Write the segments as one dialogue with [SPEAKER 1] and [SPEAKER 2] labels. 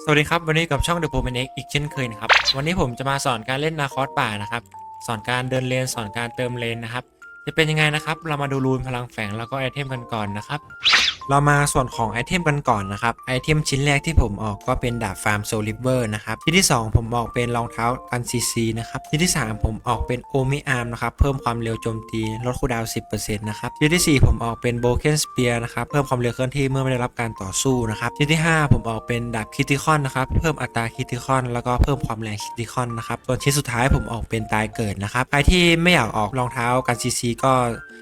[SPEAKER 1] สวัสดีครับ วันนี้กับช่อง The p o m a n X อีกเช่นเคยนะครับ วันนี้ผมจะมาสอนการเล่นนาคอสป่านะครับ สอนการเดินเลน สอนการเติมเลนนะครับ จะเป็นยังไงนะครับ เรามาดูรูนพลังแฝงแล้วก็ไอเทมกันก่อนนะครับ เรามาส่วนของไอเทมกันก่อนนะครับ ไอเทมชิ้นแรกที่ผมออกก็เป็นดาบฟาร์มโซลิเวอร์นะครับที่ที่ 2 ผมออกเป็นรองเท้ากันซีซีนะครับที่ที่ 3 ผมออกเป็นโอมิอาร์มนะครับเพิ่มความเร็วโจมตีลดคูดาว 10%นะครับที่ที่ 4 ผมออกเป็นโบเกนสเปียร์นะครับเพิ่มความเร็วเคลื่อนที่เมื่อไม่ได้รับการต่อสู้นะครับที่ที่ 5 ผมออกเป็นดาบคิติคอนนะครับเพิ่มอัตราคิติคอนแล้วก็เพิ่มความแรงคิติคอนนะครับส่วนชิ้นสุดท้ายผมออกเป็นตายเกิดนะครับใครที่ไม่อยากออกรองเท้ากันซีซีก็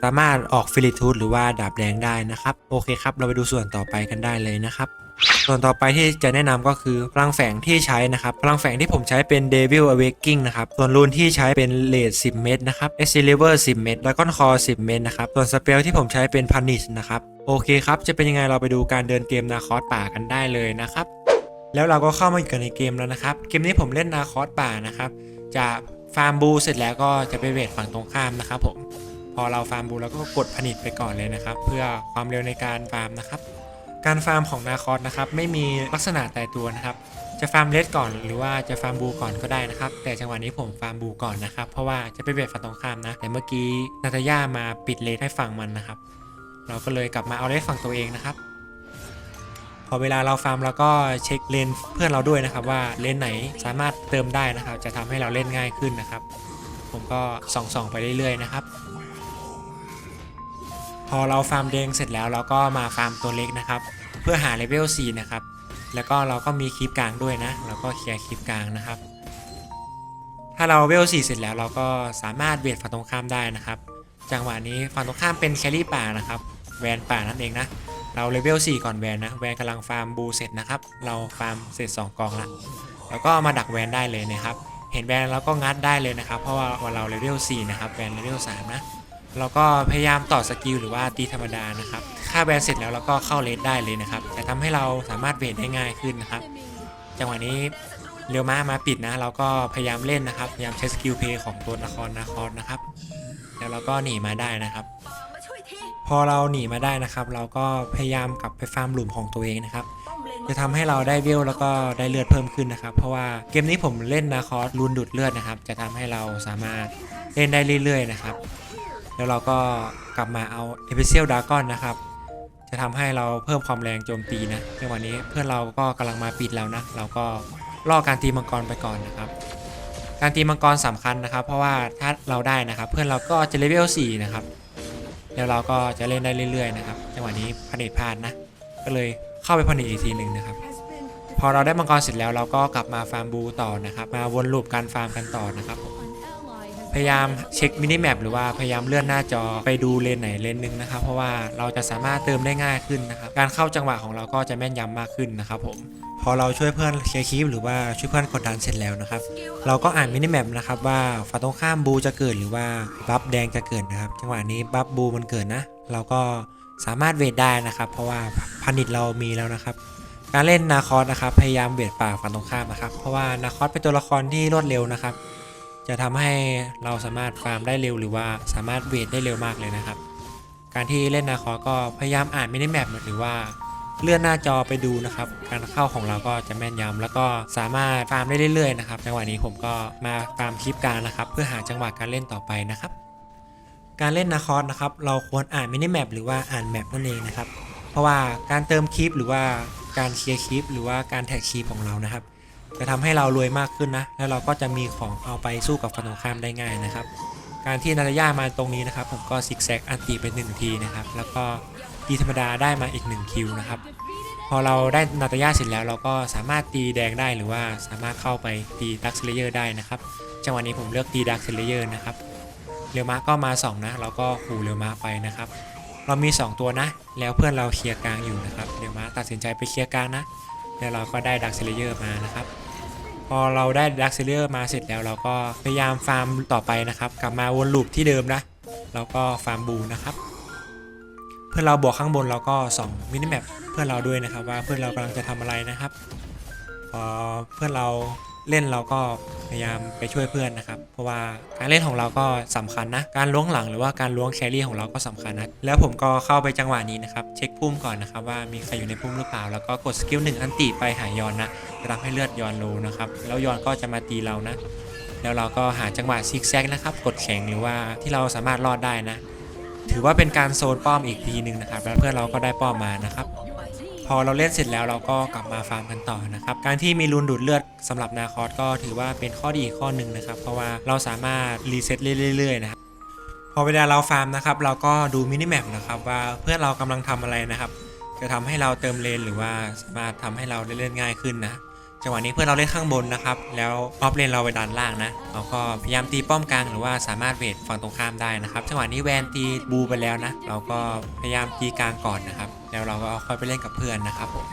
[SPEAKER 1] สามารถออกฟิลิทูดหรือว่าดาบแดงได้นะครับโอเคครับเราไปดูส่วนต่อไปกันได้เลยนะครับ ส่วนต่อไปที่จะแนะนำก็คือพลังแฝงที่ใช้นะครับ พลังแฝงที่ผมใช้เป็น Devil Awakening นะครับ ส่วนรูนที่ใช้เป็นเลด10 เม็ดนะครับ Excalibur 10 เม็ดแล้วก็คอ10 เม็ดนะครับ ส่วนสเปลที่ผมใช้เป็น Punish นะครับ โอเคครับ จะเป็นยังไงเราไปดูการเดินเกมนาคอสป่ากันได้เลยนะครับ แล้วเราก็เข้ามาอยู่กันในเกมแล้วนะครับ เกมนี้ผมเล่นนาคอสป่านะครับ จะฟาร์มบูเสร็จแล้วก็จะไปเวทฝั่งตรงข้ามนะครับผม อเราฟาร์มบูแล้วก็กดผนิตไปก่อนเลยนะครับ เพื่อความเร็วในการฟาร์มนะครับ การฟาร์มของนาคอสนะครับไม่มีลักษณะแต่ตัวนะครับ จะฟาร์มเลดก่อนหรือว่าจะฟาร์มบูก่อนก็ได้นะครับ แต่จังหวะนี้ผมฟาร์มบูก่อนนะครับ เพราะว่าจะไปเบียดฝั่งตรงข้ามนะแต่เมื่อกี้นาตาย่ามาปิดเลดให้ฝั่งมันนะครับ เราก็เลยกลับมาเอาเลดฝั่งตัวเองนะครับพอเวลาเราฟาร์มเราก็เช็คเลนเพื่อนเราด้วยนะครับ ว่าเลนไหนสามารถเติมได้นะครับ จะทำให้เราเล่นง่ายขึ้นนะครับ ผมก็ส่องๆไปเรื่อยๆนะครับ พอเราฟาร์มแดงเสร็จแล้วเราก็มาฟาร์มตัวเล็กนะครับ เพื่อหาเลเวล4นะครับแล้วก็เราก็มีคลิปกลางด้วยนะเราก็เคลียร์คลิปกลางนะครับ ถ้าเราเวล4เสร็จแล้วเราก็สามารถเบียดฝั่งตรงข้ามได้นะครับ จังหวะนี้ฝั่งตรงข้ามเป็นแครี่ป่านะครับแวนป่านั่นเองนะเราเลเวล4ก่อนแวนนะแวนกำลังฟาร์มบูเสร็จนะครับ เราฟาร์มเสร็จ 2กองละแล้วก็มาดักแวนได้เลยนะครับ เห็นแวนแล้วก็งัดได้เลยนะครับ เพราะว่าเราเลเวล4นะครับแวนเลเวล3นะ เราก็พยายามต่อสกิลหรือว่าตีธรรมดานะครับฆ่าแบนเสร็จแล้วเราก็เข้าเลนได้เลยนะครับจะทำให้เราสามารถเวทได้ง่ายขึ้นนะครับ จังหวะนี้เรียวมามาปิดนะ เราก็พยายามเล่นนะครับ พยายามใช้สกิลเพย์ของตัวนครนครนะครับ แล้วเราก็หนีมาได้นะครับ พอเราหนีมาได้นะครับ เราก็พยายามกลับไปฟาร์มหลุมของตัวเองนะครับ จะทำให้เราได้เวลแล้วก็ได้เลือดเพิ่มขึ้นนะครับ เพราะว่าเกมนี้ผมเล่นนาคอสรูนดูดเลือดนะครับ จะทำให้เราสามารถเล่นได้เรื่อยๆนะครับ แล้วเราก็กลับมาเอาเอพิเซียลดากอนนะครับ จะทำให้เราเพิ่มความแรงโจมตีนะในวันนี้เพื่อนเราก็กำลังมาปิดแล้วนะ เราก็ล่อการตีมังกรไปก่อนนะครับ การตีมังกรสำคัญนะครับ เพราะว่าถ้าเราได้นะครับ เพื่อนเราก็จะเลเวล4นะครับ แล้วเราก็จะเล่นได้เรื่อยๆนะครับ จังหวะนี้พเนตพลาดนะ ก็เลยเข้าไปพเนตอีกทีหนึ่งนะครับ พอเราได้มังกรเสร็จแล้วเราก็กลับมาฟาร์มบูต่อนะครับ มาวนลูปการฟาร์มกันต่อนะครับ พยายามเช็คมินิแมปหรือว่าพยายามเลื่อนหน้าจอไปดูเลนไหนเลนหนึ่งนะครับเพราะว่าเราจะสามารถเติมได้ง่ายขึ้นนะครับการเข้าจังหวะของเราก็จะแม่นยำมากขึ้นนะครับผมพอเราช่วยเพื่อนเคลียร์คีปหรือว่าช่วยเพื่อนกดดันเสร็จแล้วนะครับ เราก็อ่านมินิแมปนะครับว่าฝั่งตรงข้ามบูจะเกิดหรือว่าบัฟแดงจะเกิดนะครับ จังหวะนี้บัฟบูมันเกิดนะ เราก็สามารถเวทได้นะครับ เพราะว่าพันิตเรามีแล้วนะครับ การเล่นนาคอสนะครับพยายามเวทป่าฝั่งตรงข้ามนะครับ เพราะว่านาคอสเป็นตัวละครที่รวดเร็วนะครับ จะทำให้เราสามารถฟาร์มได้เร็วหรือว่าสามารถเวทได้เร็วมากเลยนะครับ การที่เล่นนาคอก็พยายามอ่านมินิแมปหรือว่าเลื่อนหน้าจอไปดูนะครับ การเข้าของเราก็จะแม่นยำแล้วก็สามารถฟาร์มได้เรื่อยๆนะครับจังหวะนี้ผมก็มาฟาร์มคลิปกางนะครับ เพื่อหาจังหวะการเล่นต่อไปนะครับ การเล่นนาคอสนะครับ เราควรอ่านมินิแมปหรือว่าอ่านแมปนั่นเองนะครับ เพราะว่าการเติมคลิปหรือว่าการเคลียร์คลิปหรือว่าการแท็กคลิปของเรานะครับ จะทำให้เรารวยมากขึ้นนะ แล้วเราก็จะมีของเอาไปสู้กับฝั่งตรงข้ามได้ง่ายนะครับ การที่นาตาย่ามาตรงนี้นะครับ ผมก็ซิกแซกอันตีไปหนึ่งทีนะครับ แล้วก็ตีธรรมดาได้มาอีกหนึ่งคิวนะครับ พอเราได้นาตาย่าเสร็จแล้วเราก็สามารถตีแดงได้หรือว่าสามารถเข้าไปตีดักเซเลเยอร์ได้นะครับ จังหวะนี้ผมเลือกตีดักเซเลเยอร์นะครับ เรียวมาก็มาสองนะเราก็ขู่เรียวมาไปนะครับ เรามี 2 ตัวนะ แล้วเพื่อนเราเคลียร์กลางอยู่นะครับ เรียวมาตัดสินใจไปเคลียร์กลางนะแล้วเราก็ได้ดักเซเลเยอร์มานะครับ พอเราได้ดักเซเลเยอร์มาเสร็จแล้วเราก็พยายามฟาร์มต่อไปนะครับ กลับมาวนลูปที่เดิมนะแล้วก็ฟาร์มบูนะครับ เพื่อนเราบวกข้างบนเราก็ส่องมินิแมปเพื่อนเราด้วยนะครับว่าเพื่อนเรากำลังจะทำอะไรนะครับ พอเพื่อนเรา เล่นเราก็พยายามไปช่วยเพื่อนนะครับ เพราะว่าการเล่นของเราก็สำคัญนะ การล้วงหลังหรือว่าการล้วงแครี่ของเราก็สำคัญนะ แล้วผมก็เข้าไปจังหวะนี้นะครับ เช็คพุ่มก่อนนะครับว่ามีใครอยู่ในพุ่มหรือเปล่า แล้วก็กดสกิลหนึ่งอันติไปหายอนนะจะทำให้เลือดยอนโลนะครับ แล้วยอนก็จะมาตีเรานะ แล้วเราก็หาจังหวะซิกแซกนะครับ กดแข็งหรือว่าที่เราสามารถรอดได้นะ ถือว่าเป็นการโซนป้อมอีกทีหนึ่งนะครับ แล้วเพื่อนเราก็ได้ป้อมมานะครับ อเราเล่นเสร็จแล้วเราก็กลับมาฟาร์มกันต่อนะครับ การที่มีรูนดูดเลือดสำหรับนาคอสก็ถือว่าเป็นข้อดีอีกข้อหนึ่งนะครับ เพราะว่าเราสามารถรีเซ็ตเรื่อยๆนะครับพอเวลาเราฟาร์มนะครับเราก็ดูมินิแมปนะครับว่าเพื่อนเรากำลังทำอะไรนะครับ จะทำให้เราเติมเลนหรือว่าสามารถทำให้เราได้เล่นง่ายขึ้นนะ จังหวะนี้เพื่อนเราเล่นข้างบนนะครับ แล้วออฟเลนเราไปด้านล่างนะเราก็พยายามตีป้อมกลางหรือว่าสามารถเวทฝั่งตรงข้ามได้นะครับ จังหวะนี้แวนตีบูไปแล้วนะ เราก็พยายามตีกลางก่อนนะครับ แล้วเราก็ค่อยไปเล่นกับเพื่อนนะครับผม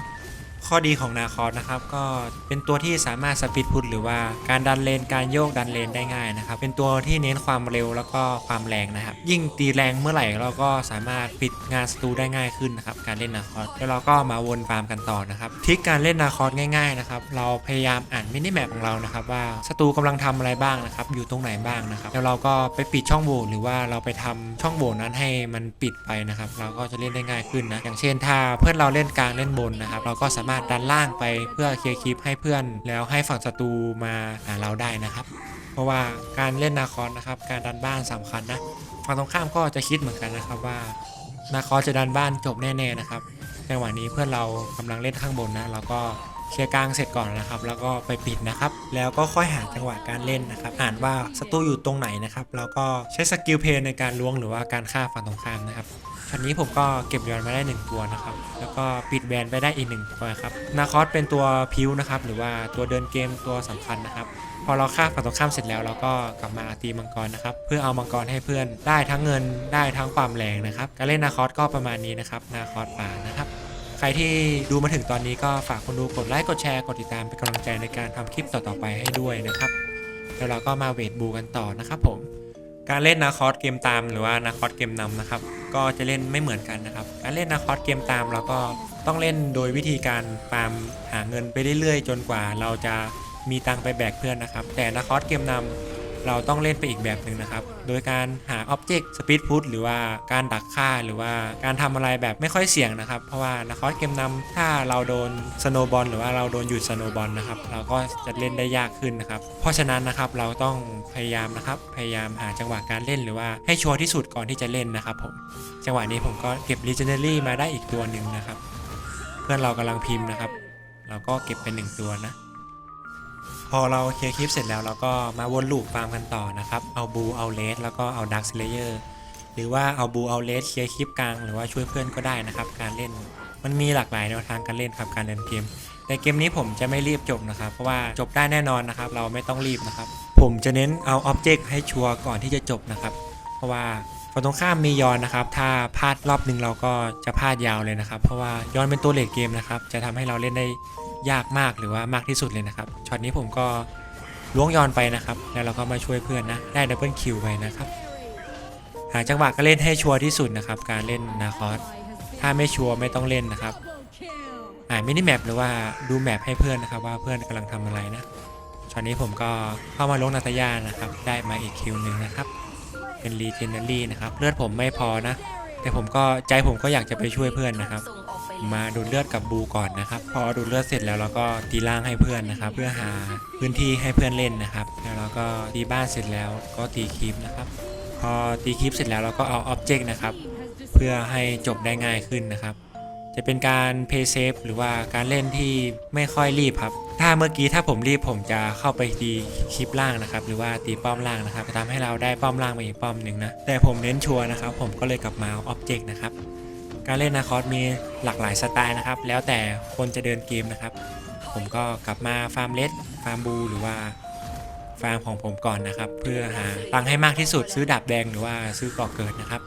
[SPEAKER 1] ข้อดีของนาคอสนะครับก็เป็นตัวที่สามารถสปีดพุทหรือว่าการดันเลนการโยกดันเลนได้ง่ายนะครับเป็นตัวที่เน้นความเร็วแล้วก็ความแรงนะครับยิ่งตีแรงเมื่อไหร่เราก็สามารถปิดงานศัตรูได้ง่ายขึ้นนะครับการเล่นนาคอสแล้วเราก็มาวนฟาร์มกันต่อนะครับทริคการเล่นนาคอสง่ายๆนะครับเราพยายามอ่านมินิแมปของเรานะครับว่าศัตรูกำลังทำอะไรบ้างนะครับอยู่ตรงไหนบ้างนะครับแล้วเราก็ไปปิดช่องโหว่หรือว่าเราไปทำช่องโหว่นั้นให้มันปิดไปนะครับเราก็จะเล่นได้ง่ายขึ้นนะอย่างเช่นถ้าเพื่อนเราเล่นกลางเล่นบนนะครับเราก็สามารถดันล่างไปเพื่อเคลียร์คลิปให้เพื่อน แล้วให้ฝั่งศัตรูมาหาเราได้นะครับ เพราะว่าการเล่นนาคอนนะครับการดันบ้านสำคัญนะฝั่งตรงข้ามก็จะคิดเหมือนกันนะครับว่านาคอนจะดันบ้านจบแน่ๆนะครับจังหวะนี้เพื่อนเรากำลังเล่นข้างบนนะเราก็เคลียร์กลางเสร็จก่อนนะครับ แล้วก็ไปปิดนะครับ แล้วก็ค่อยหาจังหวะการเล่นนะครับ อ่านว่าศัตรูอยู่ตรงไหนนะครับ แล้วก็ใช้สกิลเพลย์ในการล้วงหรือว่าการฆ่าฝั่งตรงข้ามนะครับ ช็อตนี้ผมก็เก็บยอนมาได้ 1 ตัวนะครับ แล้วก็ปิดแบนไปได้อีก1ตัวครับ นาคอสเป็นตัวพิวนะครับ หรือว่าตัวเดินเกมตัวสำคัญนะครับ พอเราฆ่าฝั่งตรงข้ามเสร็จแล้วเราก็กลับมาตีมังกรนะครับ เพื่อเอามังกรให้เพื่อนได้ทั้งเงินได้ทั้งความแรงนะครับ การเล่นนาคอสก็ประมาณนี้นะครับ นาคอสป่านะครับใครที่ดูมาถึงตอนนี้ก็ฝากคนดูกดไลค์กดแชร์กดติดตามเป็นกำลังใจในการทำคลิปต่อๆไปให้ด้วยนะครับ แล้วเราก็มาเวทบูกันต่อนะครับผม การเล่นนาคอสเกมตามหรือว่านาคอสเกมนำนะครับก็จะเล่นไม่เหมือนกันนะครับการเล่นนาคอสเกมตามเราก็ต้องเล่นโดยวิธีการฟาร์มหาเงินไปเรื่อยๆ จนกว่าเราจะมีตังไปแบกเพื่อนนะครับ แต่นาคอสเกมนำ เราต้องเล่นไปอีกแบบหนึ่งนะครับ โดยการหาอ็อบเจกต์สปีดพุทหรือว่าการดักฆ่าหรือว่าการทำอะไรแบบไม่ค่อยเสี่ยงนะครับ เพราะว่านาคอสเกมนำถ้าเราโดนสโนบอลหรือว่าเราโดนหยุดสโนบอลนะครับ เราก็จะเล่นได้ยากขึ้นนะครับ เพราะฉะนั้นนะครับเราต้องพยายามนะครับ พยายามหาจังหวะการเล่นหรือว่าให้ชัวร์ที่สุดก่อนที่จะเล่นนะครับผม จังหวะนี้ผมก็เก็บ Legendary มาได้อีกตัวหนึ่งนะครับ เพื่อนเรากำลังพิมพ์นะครับ เราก็เก็บเป็นหนึ่งตัวนะ พอเราเคลียร์คลิปเสร็จแล้วเราก็มาวนลูปฟาร์มกันต่อนะครับ เอาบูเอาเลสแล้วก็เอาดักสเลเยอร์หรือว่าเอาบูเอาเลสเคลียร์คลิปกลางหรือว่าช่วยเพื่อนก็ได้นะครับ การเล่นมันมีหลากหลายแนวทางการเล่นครับการเล่นเกมแต่เกมนี้ผมจะไม่รีบจบนะครับ เพราะว่าจบได้แน่นอนนะครับ เราไม่ต้องรีบนะครับ ผมจะเน้นเอาอ็อบเจกต์ให้ชัวร์ก่อนที่จะจบนะครับ เพราะว่าฝั่งตรงข้ามมียอนนะครับ ถ้าพลาดรอบหนึ่งเราก็จะพลาดยาวเลยนะครับ เพราะว่ายอนเป็นตัวเลดเกมนะครับ จะทำให้เราเล่นได้ ยากมากหรือว่ามากที่สุดเลยนะครับช็อตนี้ผมก็ล้วงยอนไปนะครับ แล้วเราก็มาช่วยเพื่อนนะได้ดับเบิลคิวไปนะครับหาจังหวะก็เล่นให้ชัวร์ที่สุดนะครับ การเล่นนาคอสถ้าไม่ชัวร์ไม่ต้องเล่นนะครับอ่านมินิแมปหรือว่าดูแมปให้เพื่อนนะครับ ว่าเพื่อนกำลังทำอะไรนะช็อตนี้ผมก็เข้ามาลงนาตาญานะครับ ได้มาอีกคิวหนึ่งนะครับ เป็นรีเจนเนอรี่นะครับเลือดผมไม่พอนะ แต่ผมก็ใจผมก็อยากจะไปช่วยเพื่อนนะครับ มาดูดเลือดกับบูก่อนนะครับ พอดูดเลือดเสร็จแล้วเราก็ตีล่างให้เพื่อนนะครับ เพื่อหาพื้นที่ให้เพื่อนเล่นนะครับ แล้วเราก็ตีบ้านเสร็จแล้วก็ตีคลิปนะครับ พอตีคลิปเสร็จแล้วเราก็เอาอ็อบเจกต์นะครับ เพื่อให้จบได้ง่ายขึ้นนะครับ จะเป็นการเพย์เซฟหรือว่าการเล่นที่ไม่ค่อยรีบครับ ถ้าเมื่อกี้ถ้าผมรีบผมจะเข้าไปตีคลิปล่างนะครับ หรือว่าตีป้อมล่างนะครับจะทำให้เราได้ป้อมล่างมาอีกป้อมหนึ่งนะ แต่ผมเน้นชัวร์นะครับ ผมก็เลยกลับมาเอาอ็อบเจกต์นะครับ การเล่นนาคอสมีหลากหลายสไตล์นะครับ แล้วแต่คนจะเดินเกมนะครับ ผมก็กลับมาฟาร์มเลสฟาร์มบูหรือว่าฟาร์มของผมก่อนนะครับ เพื่อหาตังให้มากที่สุดซื้อดาบแดงหรือว่าซื้อก่อเกิดนะครับ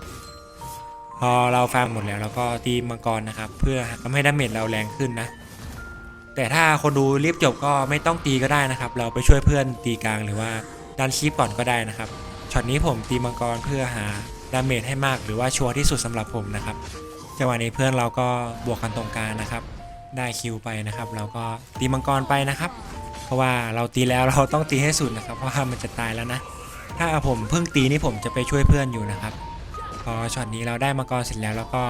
[SPEAKER 1] พอเราฟาร์มหมดแล้วเราก็ตีมังกรนะครับ เพื่อทำให้ดาเมจเราแรงขึ้นนะ แต่ถ้าคนดูรีบจบก็ไม่ต้องตีก็ได้นะครับ เราไปช่วยเพื่อนตีกลางหรือว่าดันชีพก่อนก็ได้นะครับช็อตนี้ผมตีมังกรเพื่อหาดาเมจให้มากหรือว่าชัวร์ที่สุดสำหรับผมนะครับ จังหวะนี้เพื่อนเราก็บวกกันตรงกลางนะครับ ได้คิวไปนะครับ เราก็ตีมังกรไปนะครับ เพราะว่าเราตีแล้วเราต้องตีให้สุดนะครับ เพราะว่ามันจะตายแล้วนะ ถ้าผมเพิ่งตีนี่ผมจะไปช่วยเพื่อนอยู่นะครับ พอช็อตนี้เราได้มังกรเสร็จแล้วแล้วก็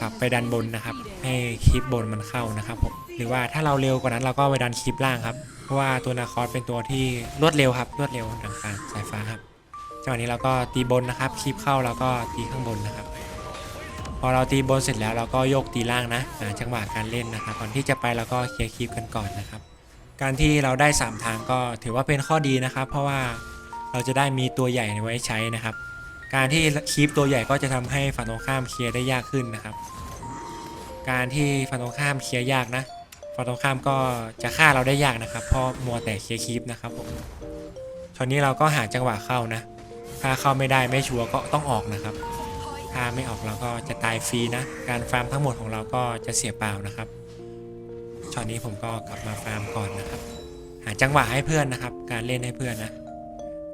[SPEAKER 1] กลับไปดันบนนะครับ ให้คลิปบนมันเข้านะครับผมหรือว่าถ้าเราเร็วกว่านั้นเราก็ไปดันคลิปล่างครับเพราะว่าตัวนาคอสเป็นตัวที่รวดเร็วครับรวดเร็วดังการสายฟ้าครับจังหวะนี้เราก็ตีบนนะครับคลิปเข้าเราก็ตีข้างบนนะครับ พอเราตีบนเสร็จแล้วเราก็โยกตีล่างนะหาจังหวะการเล่นนะครับก่อนที่จะไปเราก็เคลียร์คลิปกันก่อนนะครับ การที่เราได้ 3 ทางก็ถือว่าเป็นข้อดีนะครับ เพราะว่าเราจะได้มีตัวใหญ่ไว้ใช้นะครับ การที่คีปตัวใหญ่ก็จะทำให้ฝั่งตรงข้ามเคลียร์ได้ยากขึ้นนะครับ การที่ฝั่งตรงข้ามเคลียร์ยากนะฝั่งตรงข้ามก็จะฆ่าเราได้ยากนะครับ เพราะมัวแต่เคลียร์คีปนะครับผมตอนนี้เราก็หาจังหวะเข้านะ ถ้าเข้าไม่ได้ไม่ชัวร์ก็ต้องออกนะครับาไม่ออกเราก็จะตายฟรีนะ การฟาร์มทั้งหมดของเราก็จะเสียเปล่านะครับช็อตนี้ผมก็กลับมาฟาร์มก่อนนะครับ หาจังหวะให้เพื่อนนะครับ การเล่นให้เพื่อนนะ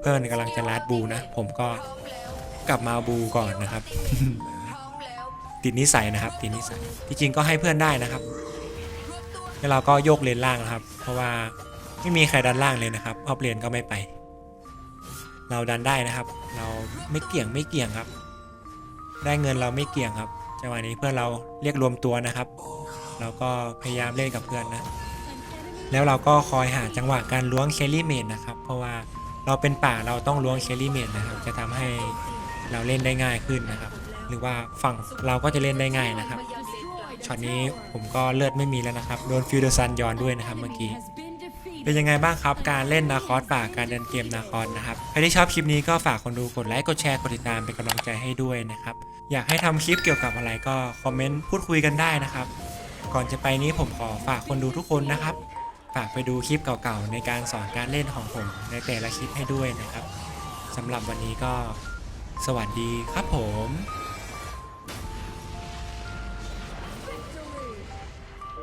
[SPEAKER 1] เพื่อนกำลังจะลัดบูนะ ผมก็กลับมาบูก่อนนะครับ ติดนิสัยนะครับ ติดนิสัยที่จริงก็ให้เพื่อนได้นะครับ แล้วเราก็โยกเลนล่างนะครับ เพราะว่าไม่มีใครดันล่างเลยนะครับออฟเลนก็ไม่ไป เราดันได้นะครับ เราไม่เกี่ยงไม่เกี่ยงครับ ได้เงินเราไม่เกี่ยงครับจังหวะนี้เพื่อนเราเรียกรวมตัวนะครับ เราก็พยายามเล่นกับเพื่อนนะ แล้วเราก็คอยหาจังหวะการล้วงเคลลี่เมดนะครับ เพราะว่าเราเป็นป่าเราต้องล้วงเคลลี่เมดนะครับ จะทำให้เราเล่นได้ง่ายขึ้นนะครับ หรือว่าฝั่งเราก็จะเล่นได้ง่ายนะครับช็อตนี้ผมก็เลือดไม่มีแล้วนะครับ โดนฟิวเดอร์ซันย้อนด้วยนะครับเมื่อกี้ เป็นยังไงบ้างครับ การเล่นนาคอสฝากการเดินเกมนาคอสนะครับใครที่ชอบคลิปนี้ก็ฝากคนดูกดไลค์กดแชร์กดติดตามเป็นกำลังใจให้ด้วยนะครับอยากให้ทำคลิปเกี่ยวกับอะไรก็คอมเมนต์พูดคุยกันได้นะครับ ก่อนจะไปนี้ผมขอฝากคนดูทุกคนนะครับ ฝากไปดูคลิปเก่าๆในการสอนการเล่นของผมในแต่ละคลิปให้ด้วยนะครับสำหรับวันนี้ก็ สวัสดีครับผม